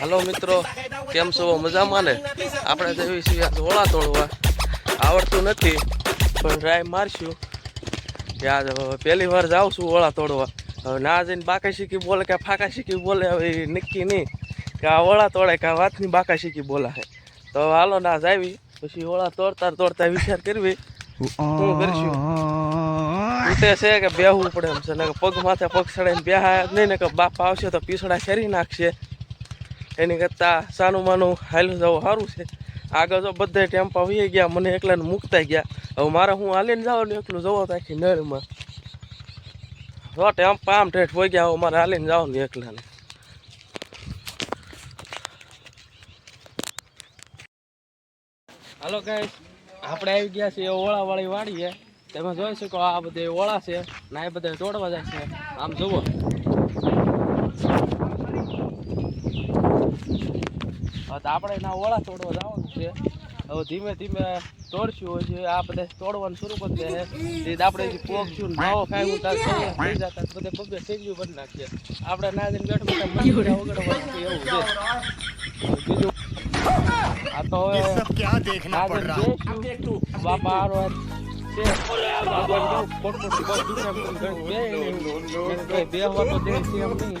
Hello મિત્રો, કેમ છો? મજામાં ને? આપણે જઈએ છીએ ઓળા તોડવા. આવડતું નથી, પણ ટ્રાય મારશું. યાદ હવે પહેલી વાર જાઉં છું ઓળા તોડવા. હવે ના જઈને બાકા શીખી બોલે કે ફાકા શીખી બોલે, હવે નક્કી નહીં. કે આ ઓળા તોડે કે આ વાતની બાકા શીખી બોલાશે તો હાલો ના જાવી, પછી ઓળા તોડતા તોડતા વિચાર કરવી. શું કરશું? ઉતે છે કે બેહવું પડે એમ છે. ને પગ માથે પગ ચડાઈને બેહા નહીં ને કે બાપ આવશે તો પીસડા ખેરી નાખશે. એની કરતાં સાનું માનું હાલ્યું જવું સારું છે. આગળ જો બધા ટેમ્પા વહી ગયા, મને એકલાને મૂકતા ગયા. હવે મારે હું હાલીને જવાનું, એકલું જવો તો આખી નળમાં. જો ટેમ્પા આમ ઠેઠ વહી ગયા, હવે મારે હાલીને જવાનું એકલાને. હાલો ગાઈસ આપણે આવી ગયા છીએ ઓળાવાળી વાડીએ. તમે જોઈ શકો આ બધે ઓળા છે, ને એ બધા તોડવા જાય છે. આમ જુઓ. તો આપણે એના ઓળા તોડવા જવાનું છે. હવે ધીમે ધીમે તોડશું હોય છે આ બધા તોડવાનું શરૂ કરી દે છે. આપણે પોગશું નવો ખાઈ તાર થઈ જતા બધે પગે થઈ ગયું બની નાખીએ. આપણે ના જઈને બેઠ બેઠા વગડવાનું એવું છે. બીજું? આ તો હવે બાપા આરો બે વાર તો દેશ એમ નહીં.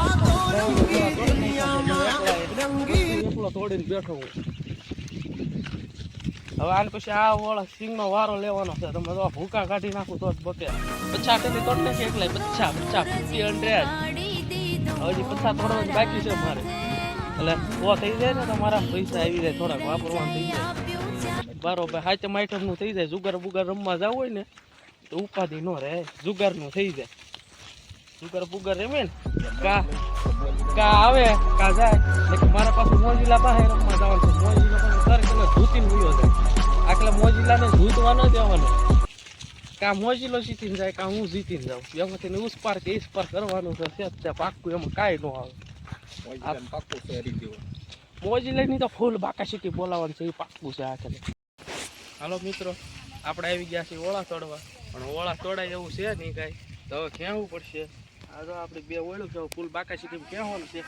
તોડીને બેઠો હું. હવે આને પછી આ ઓળા સિંગનો વારો લેવાનો છે. તમે તો ભૂકા કાઢી નાખું તો જ બકે. પચ્છા ટેલી તોડ નાખી એકલા પચ્છા પચ્છા ફિફ્ટી હંડ્રેડ હજી પછા તોડવાનું બાકી છે મારે. એટલે ઓ થઈ જાય ને તમારા પૈસા આવી જાય, થોડાક વાપરવાનું થઈ જાય. બરોબર હાચમ આઈટમનું થઈ જાય. જુગાર બુગાર રમવા જવું હોય ને, તો ઉપાધિ નો રહે. જુગારનું થઈ જાય. જુગાર બુગાર રમે ને, કા? કા આવે કા જાય. એટલે મારા પાસે મોજીલા પાસે રમવા જવાનું છે. મોજીલા પાસે સર કે ધૂતીને ગયો છે આટલા મોજીલાને ધૂતવા ન દેવાનો કા મોજીલો જીતીને જાય કા હું જીતીને જાઉં. એમાંથી ઉસ પાર કે ઈસ પાર કરવાનું છે છે ત્યાં પાક્કું એમાં કાંઈ ન આવે. મોજીલાની તો ફૂલ બાકા શીખી બોલાવવાનું છે એ પાક્કું છે આખરે. હાલો મિત્રો આપણે આવી ગયા છીએ ઓળા તોડવા. પણ ઓળા તોડાય એવું છે નહીં કાંઈ? તો હવે કહેવું પડશે. આ તો આપણે બે ઓળું છે ફૂલ બાકા શીખી કહેવાનું છે.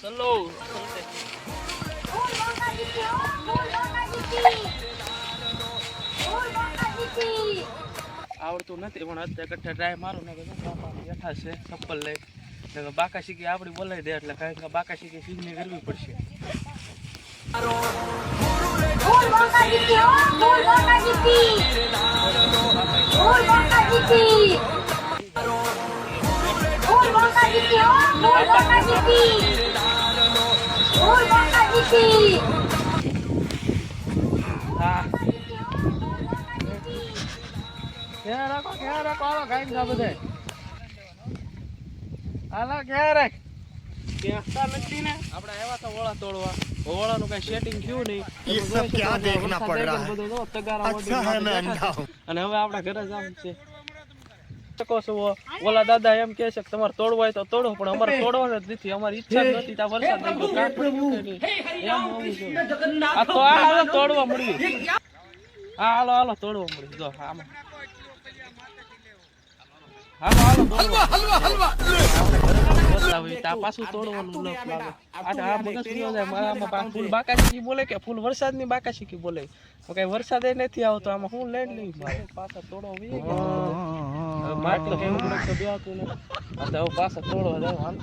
ચલો. આવડતું નથી પણ અત્યારે કઠ્ઠા ટ્રાય મારું ને બેઠા છે ચપ્પલ લઈ. ને કે બાકા શીખી આપણી બોલાવી દે એટલે કારણ કે બાકા શીખી સીધની કરવી પડશે હા ક્યાં રાખો ક્યાં રાખો હાલો ગાઈને જા બધે હાલો ક્યાં રાખ ક્યાં નથી ને આપણે આવ્યા તો ઓળા તોડવા ઓળાનું કઈ સેટિંગ થયું નહીં ये તમે सब જોઈ क्या શકો देखना વરસાદ पड़ આવી रहा ગયો है બધો જો તગારા अच्छा મોઢે है मैं બેઠા अंधा છે. हूँ અને હવે આપણા ઘરે જવાનું છે શકો છો? ઓલા દાદા એમ કે છે કે તમારે તોડવું હોય તો તોડો પણ અમારે તોડવાનું જ નથી અમારી ઈચ્છા જ નથી ત્યાં વરસાદ નહીં. એમ હોવું જોઈએ. આ તો આ હાલો તોડવા મળ્યું. હા હાલો હાલો તોડવા મળ્યું. જો આમાં. હાલો હાલો તોડવા. બતાવી, ત્યાં પાછું તોડવાનું લપ લાગે. આ આ મગજ ફૂલ્યો જાય. મારા ફૂલ બાકાશીકી બોલે કે ફૂલ વરસાદની બાકાશી કી બોલે તો કઈ વરસાદ એ નથી આવતો આમાં હું લઈને લઈ મારે પાછા વહી હવે માટલું કેવું તો બે ને. આ તો પાછા તોડવા હાલ.